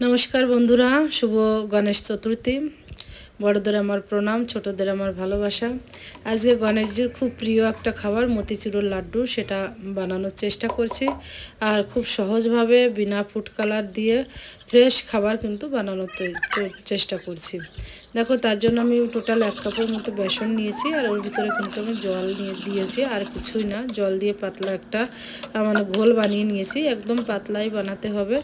নমস্কার বন্ধুরা, শুভ গণেশ চতুর্থী। বড়দের আমার প্রণাম, ছোটদের আমার ভালোবাসা। আজকে গণেশজির খুব প্রিয় একটা খাবার মতিচুরোর লাড্ডু, সেটা বানানোর চেষ্টা করছি। আর খুব সহজভাবে বিনা ফুড কালার দিয়ে ফ্রেশ খাবার কিন্তু বানানোর চেষ্টা করছি। দেখো, তার জন্য আমি টোটাল এক কাপের মতো বেসন নিয়েছি আর ওর ভিতরে কিন্তু আমি জল নিয়ে দিয়েছি, আর কিছুই না। জল দিয়ে পাতলা একটা মানে ঘোল বানিয়ে নিয়েছি। একদম পাতলাই বানাতে হবে,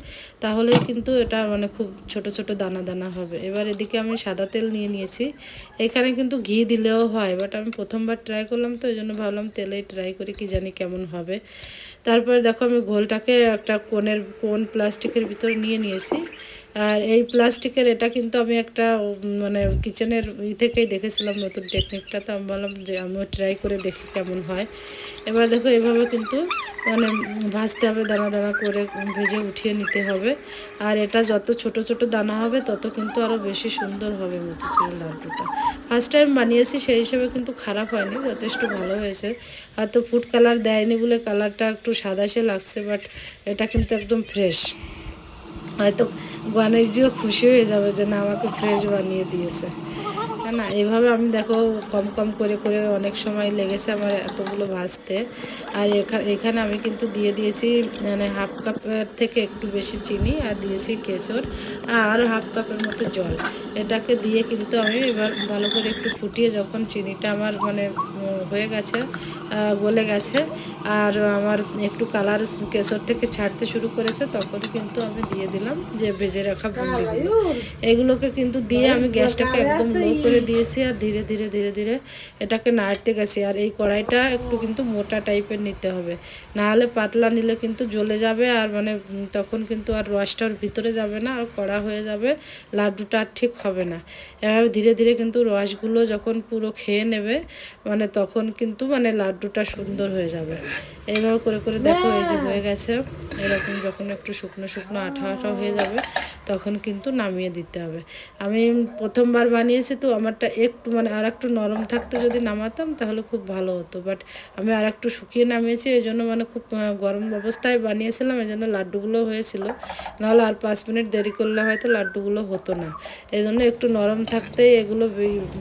তাহলেই কিন্তু এটা মানে খুব ছোট ছোট দানা দানা হবে। এবার এদিকে আমি সাদা তেল নিয়ে নিয়েছি। এখানে কিন্তু ঘি দিলেও হয় বাট আমি প্রথমবার ট্রাই করলাম তো ওই জন্য ভাবলাম তেলেই ট্রাই করি, কি জানি কেমন হবে। তারপরে দেখো, আমি ঘোলটাকে একটা কোনের কোন প্লাস্টিকের ভিতরে নিয়ে নিয়েছি। আর এই প্লাস্টিকের এটা কিন্তু আমি একটা মানে কিচেনের ই থেকেই দেখেছিলাম নতুন টেকনিকটা। তো আমি বললাম যে আমিও ট্রাই করে দেখি কেমন হয়। এবার দেখো এভাবে কিন্তু মানে ভাজতে হবে, দানা দানা করে ভেজে উঠিয়ে নিতে হবে। আর এটা যত ছোট ছোট দানা হবে, তত কিন্তু আরও বেশি সুন্দর হবে মতিচুরের লাড্ডুটা। ফার্স্ট টাইম বানিয়েছি, সেই হিসেবে কিন্তু খারাপ হয়নি, যথেষ্ট ভালো হয়েছে। হয়তো ফুড কালার দেয়নি বলে কালারটা একটু সাদাসে লাগছে বাট এটা কিন্তু একদম ফ্রেশ হয়তো গণেশজিও খুশি হয়ে যাবে যে না, আমাকে ফ্রেশ বানিয়ে দিয়েছে। না এভাবে আমি দেখো কম কম করে করে অনেক সময় লেগেছে আমার এতগুলো ভাজতে। আর এখা- এখানে আমি কিন্তু দিয়ে দিয়েছি মানে হাফ কাপের থেকে একটু বেশি চিনি আর দিয়েছি কেচর, আর হাফ কাপের মতো জল। এটাকে দিয়ে কিন্তু আমি এবার ভালো করে একটু ফুটিয়ে যখন চিনিটা আমার মানে হয়ে গেছে গলে গেছে আর আমার একটু কালার কেশর থেকে ছাড়তে শুরু করেছে তখন কিন্তু আমি দিয়ে দিলাম যে ভেজে রাখা বুন্দিগুলো। এগুলোকে কিন্তু দিয়ে আমি গ্যাসটাকে একদম লো করে দিয়েছি আর ধীরে ধীরে ধীরে ধীরে এটাকে নাড়তে গেছি। আর এই কড়াইটা একটু কিন্তু মোটা টাইপের নিতে হবে। না হলে পাতলা নিলে কিন্তু জ্বলে যাবে আর মানে তখন কিন্তু আর রসটা ওর ভিতরে যাবে না, আর কড়া হয়ে যাবে। লাড্ডুটা ঠিক হবে না। এভাবে ধীরে ধীরে কিন্তু রসগুলো যখন পুরো খেয়ে নেবে মানে তখন কিন্তু মানে লাড্ডুটা সুন্দর হয়ে যাবে। এইভাবে করে করে দেখো এই যে হয়ে গেছে। এরকম যখন একটু শুকনো শুকনো আঠা আঠা হয়ে যাবে তখন কিন্তু নামিয়ে দিতে হবে। আমি প্রথমবার বানিয়েছি তো আমারটা একটু মানে আর একটু নরম থাকতে যদি নামাতাম তাহলে খুব ভালো হতো। বাট আমি আর একটু শুকিয়ে নামিয়েছি এই জন্য মানে খুব গরম অবস্থায় বানিয়েছিলাম এই জন্য লাড্ডুগুলো হয়েছিল। নাহলে আর পাঁচ মিনিট দেরি করলে হয়তো লাড্ডুগুলো হতো না। এই জন্য একটু নরম থাকতেই এগুলো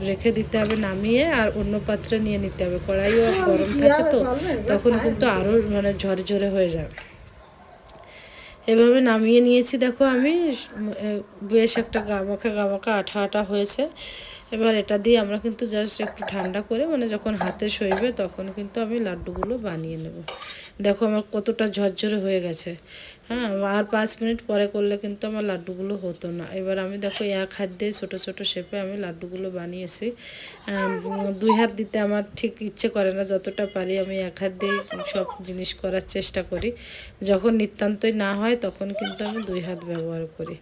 রেখে দিতে হবে নামিয়ে, আর অন্য পাত্রে নিয়ে নিতে হবে। কড়াইও গরম থাকে তো, তখন কিন্তু আরও মানে ঝরঝরে হয়ে যাবে। এভাবে নামিয়ে নিয়েছি দেখো আমি বেশ একটা গামাখা গামাখা আঠা আঠা হয়েছে। এবার এটা দিয়ে আমরা কিন্তু জাস্ট একটু ঠান্ডা করে মানে যখন হাতে সইবে তখন কিন্তু আমি লাড্ডুগুলো বানিয়ে নেব। দেখো আমার কতটা ঝরঝরে হয়ে গেছে। হ্যাঁ আর পাঁচ মিনিট পরে করলে কিন্তু আমার লাড্ডুগুলো হতো না। এবার আমি দেখো এক হাত দিয়ে ছোটো ছোটো শেপে আমি লাড্ডুগুলো বানিয়েছি। দুই হাত দিতে আমার ঠিক ইচ্ছে করে না, যতটা পারি আমি এক হাত দিয়ে সব জিনিস করার চেষ্টা করি। যখন নিতান্তই না হয় তখন কিন্তু আমি দুই হাত ব্যবহার করি।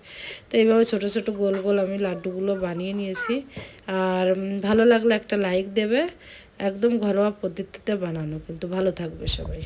তো এইভাবে ছোট ছোট গোল গোল আমি লাড্ডুগুলো বানিয়ে নিয়েছি। আর ভালো লাগলে একটা লাইক দেবে। একদম ঘরোয়া পদ্ধতিতে বানানো। কিন্তু ভালো থাকবে সবাই।